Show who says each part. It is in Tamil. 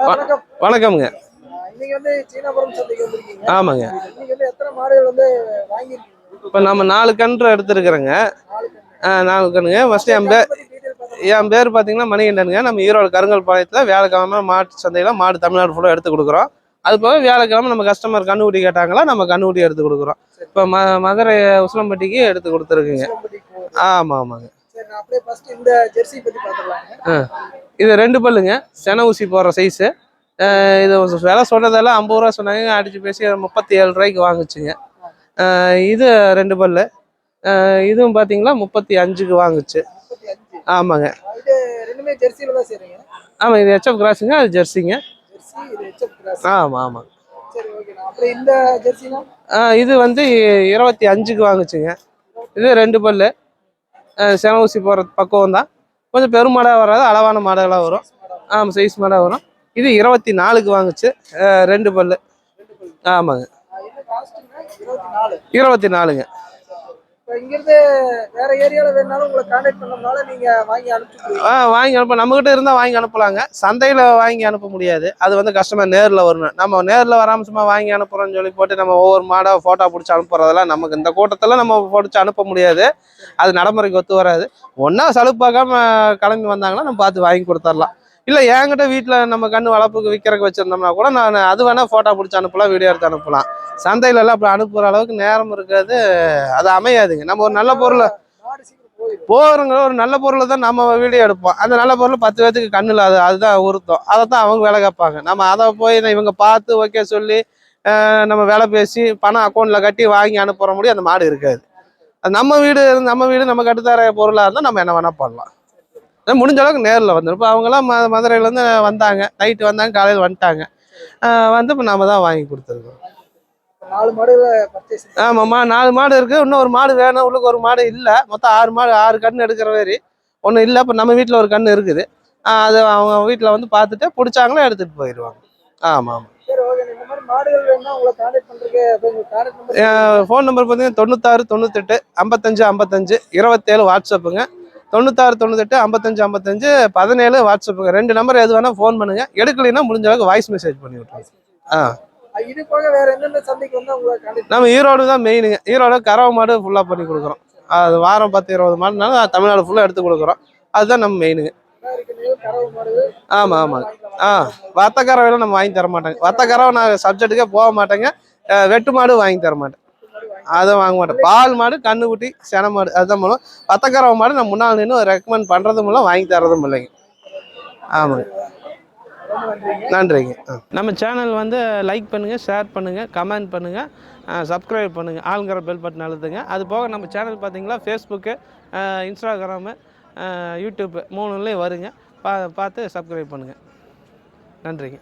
Speaker 1: வணக்கம்.
Speaker 2: வணக்கம்ங்க. ஆமாங்க. இப்போ நம்ம நாலு கன்று எடுத்துருக்குறோங்க.
Speaker 1: நாலு கன்று.
Speaker 2: ஆ, நாலு கன்றுங்க. ஃபஸ்ட்டு என் பேர் என் பேர் பார்த்தீங்கன்னா மணிகண்டனுங்க. நம்ம ஈரோடு கருங்கல் பாளையத்தில் வியாழக்கிழமை மாட்டு சந்தையில் மாடு தமிழ்நாடு ஃபுல்லாக எடுத்து கொடுக்குறோம். அது போக வியாழக்கிழமை நம்ம கஸ்டமர் கண்ணுக்குட்டி கேட்டாங்களா நம்ம கண்ணுக்குட்டி எடுத்து கொடுக்குறோம். இப்போ ம மதுரை உசிலம்பட்டிக்கு எடுத்து கொடுத்துருக்குங்க. ஆமாம் ஆமாங்க. இது ரெண்டு பல்லுங்க. சென ஊசி போடுற சைஸு இது விலை சொன்னதெல்லாம் ஐம்பது ரூபா சொன்னாங்க. அடிச்சு பேசி முப்பத்தி ஏழு ரூபாய்க்கு வாங்குச்சுங்க. இது ரெண்டு பல்லு. இதுவும் பார்த்தீங்களா முப்பத்தி அஞ்சுக்கு வாங்குச்சு. ஆமாங்க. ஆமாம் இது ஹெச்எஃப் கிராஸுங்க அது ஜெர்சிங்க. ஆமாம் ஆமாம் இது வந்து இருபத்தி அஞ்சுக்கு வாங்குச்சுங்க. இது ரெண்டு பல்லு. சென ஊசி போடுற பக்குவம் தான். கொஞ்சம் பெரும் மாடாக வராது அளவான மாடுகளாக வரும். ஆமாம் சைஸ் மாடாக வரும். இது இருபத்தி நாலுக்கு வாங்குச்சு. ரெண்டு பல்லு. ஆமாங்க.
Speaker 1: இருபத்தி
Speaker 2: நாலுங்க.
Speaker 1: இப்போ இங்கிருந்து வேற ஏரியால வேணாலும் உங்களை கான்டாக்ட் பண்ணோம்னால நீங்க வாங்கி அனுப்பிச்சுடுவீங்க.
Speaker 2: ஆ வாங்கி அனுப்ப நம்மகிட்ட இருந்தால் வாங்கி அனுப்பலாங்க. சந்தையில் வாங்கி அனுப்ப முடியாது. அது வந்து கஸ்டமர் நேரில் வரணும். நம்ம நேரில் வராமல் சும்மா வாங்கி அனுப்புறோம்னு சொல்லி போட்டு நம்ம ஒவ்வொரு மாடாக ஃபோட்டோ பிடிச்சி அனுப்புறதெல்லாம் நமக்கு இந்த கூட்டத்தில் நம்ம பிடிச்சி அனுப்ப முடியாது. அது நடைமுறைக்கு ஒத்து வராது. ஒன்றா சலுப்பாக்காம கிளம்பி வந்தாங்கன்னா நம்ம பார்த்து வாங்கி கொடுத்துர்லாம் இல்லை என்கிட்ட வீட்டில் நம்ம கண்ணு வளர்ப்புக்கு விற்கிறக்கு வச்சுருந்தோம்னா கூட நான் அது வேணால் ஃபோட்டோ பிடிச்சி அனுப்பலாம் வீடியோ எடுத்து அனுப்பலாம். சந்தையிலலாம் அப்படி அனுப்புகிற அளவுக்கு நேரம் இருக்காது. அது அமையாதுங்க. நம்ம ஒரு நல்ல பொருளை போகிறவங்க ஒரு நல்ல பொருளை தான் நம்ம வீடியோ எடுப்போம். அந்த நல்ல பொருள் பத்து பேத்துக்கு கண்ணில் அது அதுதான் உருத்தம் அதை தான் அவங்க வேலை கேட்பாங்க. நம்ம அதை போய் இவங்க பார்த்து ஓகே சொல்லி நம்ம வேலை பேசி பணம் அக்கௌண்ட்டில் கட்டி வாங்கி அனுப்புற முடியும். அந்த மாடு இருக்காது. அது நம்ம வீடு நம்ம வீடு நம்ம கட்டுத்தர பொருளாக இருந்தால் நம்ம என்ன வேணால் பண்ணலாம். முடிஞ்ச அளவுக்கு நேரில் வந்துருப்போம் அவங்களாம் ம மதுரையிலேருந்து வந்தாங்க. நைட்டு வந்தாங்க காலையில் வந்துட்டாங்க. வந்து இப்போ நம்ம தான் வாங்கி கொடுத்துருக்கோம்.
Speaker 1: நாலு பர்ச்சேஸ்
Speaker 2: ஆமாம்மா நாலு மாடு இருக்கு. இன்னும் ஒரு மாடு வேணும். உள்ளுக்கு ஒரு மாடு இல்லை. மொத்தம் ஆறு மாடு ஆறு கன்று எடுக்கிற மாதிரி. ஒன்றும் இல்லை. இப்போ நம்ம வீட்டில் ஒரு கன்று இருக்குது. அது அவங்க வீட்டில் வந்து பார்த்துட்டு பிடிச்சாங்களோ எடுத்துகிட்டு போயிடுவாங்க ஆமாம். ஆமாம் ஃபோன் நம்பர் பார்த்தீங்கன்னா தொண்ணூத்தாறு தொண்ணூத்தெட்டு ஐம்பத்தஞ்சு ஐம்பத்தஞ்சு இருபத்தேழு வாட்ஸ்அப்புங்க. தொண்ணூத்தாறு தொண்ணூத்தெட்டு ஐம்பத்தஞ்சு ஐம்பத்தஞ்சு பதினேழு வாட்ஸ்அப்புங்க. ரெண்டு நம்பர் எது வேணால் ஃபோன் பண்ணுங்க. எடுக்கலைன்னா முடிஞ்ச அளவுக்கு வாய்ஸ் மெசேஜ் பண்ணி விட்ருங்க ஆ.
Speaker 1: இது போக வேற எந்தெந்த சந்தைக்கு வந்து உங்களை கான்டாக்ட்
Speaker 2: நம்ம ஈரோடு தான் மெயினுங்க ஈரோடு கறவை மாடு ஃபுல்லாக பண்ணி கொடுக்குறோம். அது வாரம் பத்து இருபது மாடுனால தமிழ்நாடு ஃபுல்லாக எடுத்து கொடுக்குறோம். அதுதான் நம்ம மெயினுங்க ஆமாம் ஆமாங்க ஆ வத்த கறவைலாம் நம்ம வாங்கி தர மாட்டேங்க வத்த கறவை நான் சப்ஜெக்ட்டுக்கே போக மாட்டேங்க. வெட்டு மாடு வாங்கி தர மாட்டேன். அதை வாங்க மாட்டேன். பால் மாடு கண்ணுக்குட்டி சென மாடு அதுதான் மூலம். வத்த கறவை மாடு நான் முன்னால் நின்று ரெக்கமெண்ட் பண்ணுறதும் இல்லை வாங்கி தரதும் இல்லைங்க. ஆமாங்க. நன்றிங்க. நம்ம சேனல் வந்து லைக் பண்ணுங்கள் ஷேர் பண்ணுங்கள் கமெண்ட் பண்ணுங்கள் சப்ஸ்கிரைப் பண்ணுங்கள் ஆளுங்கிற பெல் பட்டன் அழுத்துங்க. அது போக நம்ம சேனல் பார்த்தீங்களா? ஃபேஸ்புக்கு இன்ஸ்டாகிராமு யூடியூப்பு மூணுலேயும் வருங்க. பா பார்த்து சப்ஸ்கிரைப் பண்ணுங்கள் நன்றிங்க.